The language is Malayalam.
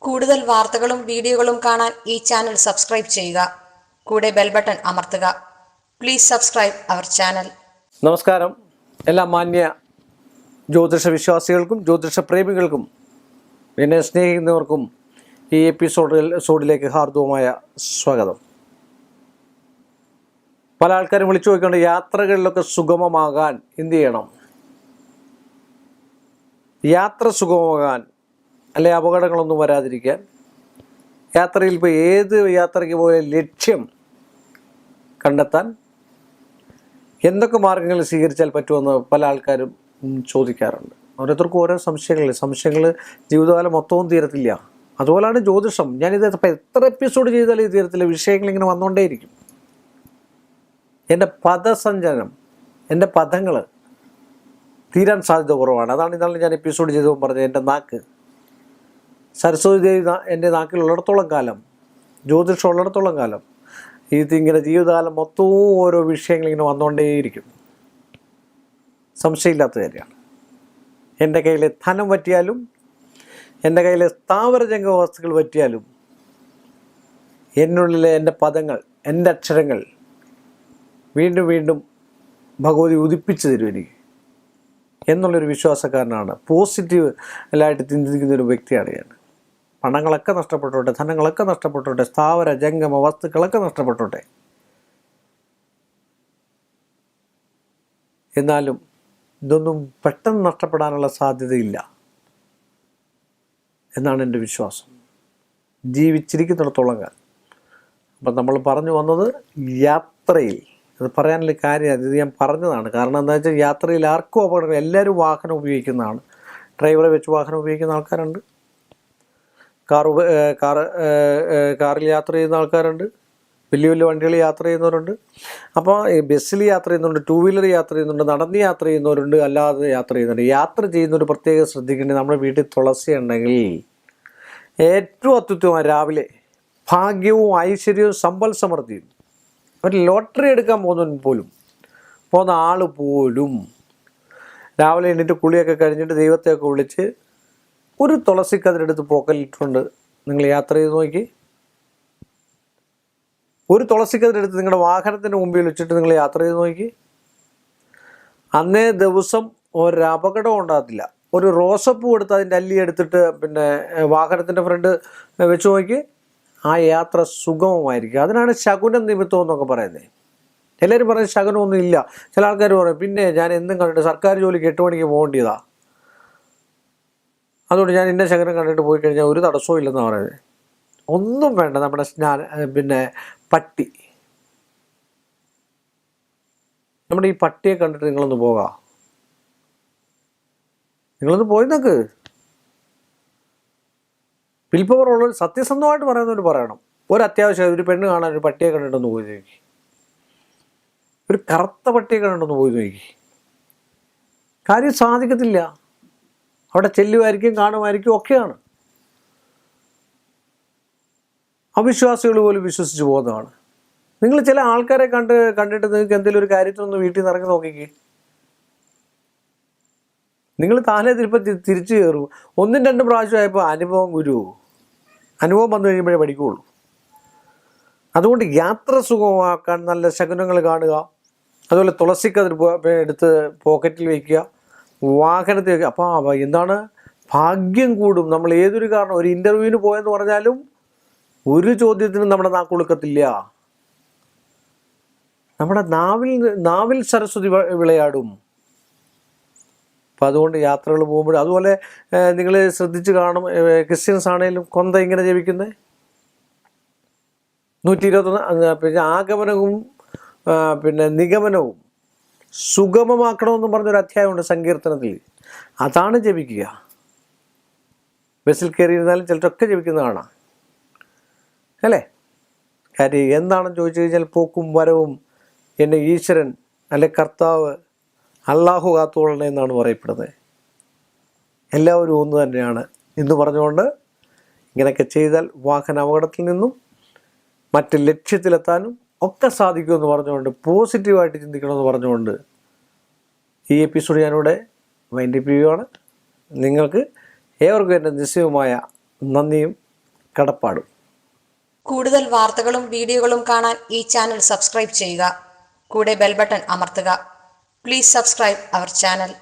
കൂടുതൽ വാർത്തകളും വീഡിയോകളും കാണാൻ ഈ ചാനൽ സബ്സ്ക്രൈബ് ചെയ്യുക. കൂടെ ബെൽ ബട്ടൺ അമർത്തുക. Please subscribe our channel. നമസ്കാരം. എല്ലാ മാന്യ ജ്യോതിഷ വിശ്വാസികൾക്കും ജ്യോതിഷ പ്രേമികൾക്കും എന്നെ സ്നേഹിക്കുന്നവർക്കും ഈ എപ്പിസോഡിൽ എപ്പിസോഡിലേക്ക് ഹാർദവുമായ സ്വാഗതം. പല ആൾക്കാരും വിളിച്ചു നോക്കിക്കൊണ്ട് യാത്രകളിലൊക്കെ സുഗമമാകാൻ എന്ത് ചെയ്യണം? യാത്ര സുഗമമാകാൻ അല്ലെ അപകടങ്ങളൊന്നും വരാതിരിക്കാൻ. യാത്രയിൽ ഇപ്പോൾ ഏത് യാത്രയ്ക്ക് പോലെ ലക്ഷ്യം കണ്ടെത്താൻ എന്തൊക്കെ മാർഗങ്ങൾ സ്വീകരിച്ചാൽ പറ്റുമെന്ന് പല ആൾക്കാരും ചോദിക്കാറുണ്ട്. ഓരോരുത്തർക്കും ഓരോ സംശയങ്ങൾ സംശയങ്ങൾ ജീവിതകാലം മൊത്തവും തീരത്തില്ല. അതുപോലെയാണ് ജ്യോതിഷം. ഞാനിത് എത്ര എപ്പിസോഡ് ചെയ്താലും ഇത് തീരത്തില്ല വിഷയങ്ങൾ ഇങ്ങനെ വന്നുകൊണ്ടേയിരിക്കും എന്റെ പദസഞ്ചനം എന്റെ പദങ്ങൾ തീരാൻ സാധ്യത കുറവാണ്. അതാണ് ഇന്നാണ് ഞാൻ എപ്പിസോഡ് ചെയ്തപ്പോൾ പറഞ്ഞത് എന്റെ നാക്ക്. സരസ്വതി ദേവി എന്റെ നാക്കിലുള്ളിടത്തോളം കാലം ജ്യോതിഷം ഉള്ളിടത്തോളം കാലം ഇതിങ്ങനെ ജീവിതകാലം മൊത്തവും ഓരോ വിഷയങ്ങൾ ഇങ്ങനെ വന്നുകൊണ്ടേയിരിക്കും സംശയമില്ലാത്ത കാര്യമാണ്. എന്റെ കയ്യിലെ ധനം പറ്റിയാലും എന്റെ കയ്യിലെ സ്ഥാവരജംഗ വസ്തുക്കൾ പറ്റിയാലും എന്നുള്ളിലെ എന്റെ പദങ്ങൾ എന്റെ അക്ഷരങ്ങൾ വീണ്ടും വീണ്ടും ഭഗവതി ഉദിപ്പിച്ചു തരും എനിക്ക്. എന്നുള്ളൊരു വിശ്വാസക്കാരനാണ്. പോസിറ്റീവ് എല്ലായിട്ട് ചിന്തിക്കുന്ന ഒരു വ്യക്തിയാണ് ഞാൻ. പണങ്ങളൊക്കെ നഷ്ടപ്പെട്ടോട്ടെ ധനങ്ങളൊക്കെ നഷ്ടപ്പെട്ടോട്ടെ സ്ഥാവര ജംഗമ വസ്തുക്കളൊക്കെ നഷ്ടപ്പെട്ടോട്ടെ. എന്നാലും ഇതൊന്നും പെട്ടെന്ന് നഷ്ടപ്പെടാനുള്ള സാധ്യതയില്ല എന്നാണ് എന്റെ വിശ്വാസം. ജീവിച്ചിരിക്കുന്നിടത്തോളം കാലം അപ്പം നമ്മൾ പറഞ്ഞു വന്നത് യാത്രയിൽ. അത് പറയാനുള്ള കാര്യമാണ് ഇത് ഞാൻ പറഞ്ഞതാണ്. കാരണം എന്താ വെച്ചാൽ യാത്രയിൽ ആർക്കും അപകടം എല്ലാവരും വാഹനം ഉപയോഗിക്കുന്നതാണ്. ഡ്രൈവറെ വെച്ച് വാഹനം ഉപയോഗിക്കുന്ന ആൾക്കാരുണ്ട്. കാർ കാർ കാറിൽ യാത്ര ചെയ്യുന്ന ആൾക്കാരുണ്ട്. വലിയ വലിയ വണ്ടികളിൽ യാത്ര ചെയ്യുന്നവരുണ്ട്. അപ്പോൾ ബസ്സിൽ യാത്ര ചെയ്യുന്നുണ്ട് ടൂ വീലർ യാത്ര ചെയ്യുന്നുണ്ട് നടന്ന് യാത്ര ചെയ്യുന്നവരുണ്ട് അല്ലാതെ യാത്ര ചെയ്യുന്നുണ്ട് യാത്ര ചെയ്യുന്നവർ പ്രത്യേകം ശ്രദ്ധിക്കേണ്ടത് നമ്മുടെ വീട്ടിൽ തുളസി ഉണ്ടെങ്കിൽ ഏറ്റവും അത്യുത്തമമായി രാവിലെ ഭാഗ്യവും ഐശ്വര്യവും സമ്പൽ സമൃദ്ധിയും. ഒരു ലോട്ടറി എടുക്കാൻ പോകുന്നവൻ പോലും പോകുന്ന ആൾ പോലും രാവിലെ എണീറ്റ് കുളിയൊക്കെ കഴിഞ്ഞിട്ട് ദൈവത്തെയൊക്കെ വിളിച്ച് ഒരു തുളസിക്കതിരെടുത്ത് പോക്കലിട്ടുണ്ട് നിങ്ങൾ യാത്ര ചെയ്ത് നോക്കി. ഒരു തുളസിക്കതിരെടുത്ത് നിങ്ങളുടെ വാഹനത്തിന്റെ മുമ്പിൽ വെച്ചിട്ട് നിങ്ങൾ യാത്ര ചെയ്ത് നോക്കി. അന്നേ ദിവസം ഒരപകടം ഉണ്ടാകത്തില്ല. ഒരു റോസപ്പൂ എടുത്ത് അതിന്റെ അല്ലി എടുത്തിട്ട് പിന്നെ വാഹനത്തിന്റെ ഫ്രണ്ട് വെച്ച് നോക്കി. ആ യാത്ര സുഗമമായിരിക്കും. അതിനാണ് ശകുനം നിമിത്തം എന്നൊക്കെ പറയുന്നത്. എല്ലാവരും പറയുന്നത് ശകുനമൊന്നും ഇല്ല. ചില ആൾക്കാർ പറയും പിന്നെ ഞാൻ എന്നും കണ്ടിട്ട് സർക്കാർ ജോലിക്ക് എട്ട് മണിക്ക് പോകേണ്ടതാ അതുകൊണ്ട് ഞാൻ ഇന്ന ശകരം കണ്ടിട്ട് പോയി കഴിഞ്ഞാൽ ഒരു തടസ്സവും ഇല്ലെന്ന് പറയുന്നത്. ഒന്നും വേണ്ട നമ്മുടെ സ്നാന പിന്നെ പട്ടി. നമ്മുടെ ഈ പട്ടിയെ കണ്ടിട്ട് നിങ്ങളൊന്ന് പോകാം. നിങ്ങളൊന്ന് പോയി നിങ്ങൾക്ക് പിൽപ്പവർ ഉള്ളവർ സത്യസന്ധമായിട്ട് പറയുന്നവർ പറയണം. ഒരു അത്യാവശ്യം ഒരു പെണ്ണ് കാണാൻ ഒരു പട്ടിയെ കണ്ടിട്ടൊന്ന് പോയി നോക്കി. ഒരു കറുത്ത പട്ടിയെ കണ്ടിട്ടൊന്ന് പോയി നോക്കി. കാര്യം സാധിക്കത്തില്ല. അവിടെ ചെല്ലുമായിരിക്കും കാണുമായിരിക്കും ഒക്കെയാണ്. അവിശ്വാസികൾ പോലും വിശ്വസിച്ച് പോകുന്നതാണ്. നിങ്ങൾ ചില ആൾക്കാരെ കണ്ട് കണ്ടിട്ട് നിങ്ങൾക്ക് എന്തെങ്കിലും ഒരു കാര്യത്തിനൊന്ന് വീട്ടിൽ നിന്ന് ഇറങ്ങി നോക്കിക്കേ. നിങ്ങൾ താലേ തിരുപ്പം തിരിച്ചു കയറും. ഒന്നും രണ്ടും പ്രാവശ്യമായപ്പോൾ അനുഭവം ഗുരു. അനുഭവം വന്നു കഴിയുമ്പോഴേ പഠിക്കുകയുള്ളൂ അതുകൊണ്ട് യാത്ര സുഖമാക്കാൻ നല്ല ശകുനങ്ങൾ കാണുക. അതുപോലെ തുളസിക്കതിർ എടുത്ത് പോക്കറ്റിൽ വയ്ക്കുക. വാഹനത്തിൽ അപ്പോൾ എന്താണ്? ഭാഗ്യം കൂടും. നമ്മൾ ഏതൊരു കാരണം ഒരു ഇന്റർവ്യൂവിന് പോയെന്ന് പറഞ്ഞാലും ഒരു ചോദ്യത്തിനും നമ്മുടെ നാക്കുളുക്കത്തില്ല നമ്മുടെ നാവിൽ നാവിൽ സരസ്വതി വിളയാടും. അപ്പം അതുകൊണ്ട് യാത്രകൾ പോകുമ്പോൾ അതുപോലെ നിങ്ങൾ ശ്രദ്ധിച്ച് കാണും ക്രിസ്ത്യൻസ് ആണെങ്കിലും കൊന്ത ഇങ്ങനെ ജപിക്കുന്നത് നൂറ്റി ഇരുപത്തൊന്ന് പിന്നെ ആഗമനവും പിന്നെ നിഗമനവും. സുഗമമാക്കണമെന്ന് പറഞ്ഞൊരു അധ്യായമുണ്ട് സങ്കീർത്തനത്തിൽ. അതാണ് ജപിക്കുക. ബസ്സിൽ കയറിയിരുന്നാലും ചിലരൊക്കെ ജപിക്കുന്നത് കാണാം. അല്ലേ? കാര്യം എന്താണെന്ന് ചോദിച്ചു കഴിഞ്ഞാൽ പോക്കും വരവും എന്നെ ഈശ്വരൻ അല്ലെ കർത്താവ് അള്ളാഹു കാത്തോളണേ എന്നാണ് പറയപ്പെടുന്നത്. എല്ലാവരും ഒന്ന് തന്നെയാണ്. എന്ന് പറഞ്ഞുകൊണ്ട് ഇങ്ങനെയൊക്കെ ചെയ്താൽ വാഹന അപകടത്തിൽ നിന്നും മറ്റ് ലക്ഷ്യത്തിലെത്താനും ഒക്കെ സാധിക്കുമെന്ന് പറഞ്ഞുകൊണ്ട് പോസിറ്റീവായിട്ട് ചിന്തിക്കണമെന്ന് പറഞ്ഞുകൊണ്ട് ഈ എപ്പിസോഡ് ഞാനിവിടെ വൈൻഡപ്പ് ചെയ്യുകയാണ്. നിങ്ങൾക്ക് ഏവർക്കും എന്റെ നിശ്ചയവുമായ നന്ദിയും കടപ്പാടും. കൂടുതൽ വാർത്തകളും വീഡിയോകളും കാണാൻ ഈ ചാനൽ സബ്സ്ക്രൈബ് ചെയ്യുക. കൂടെ ബെൽബട്ടൺ അമർത്തുക. Please subscribe our channel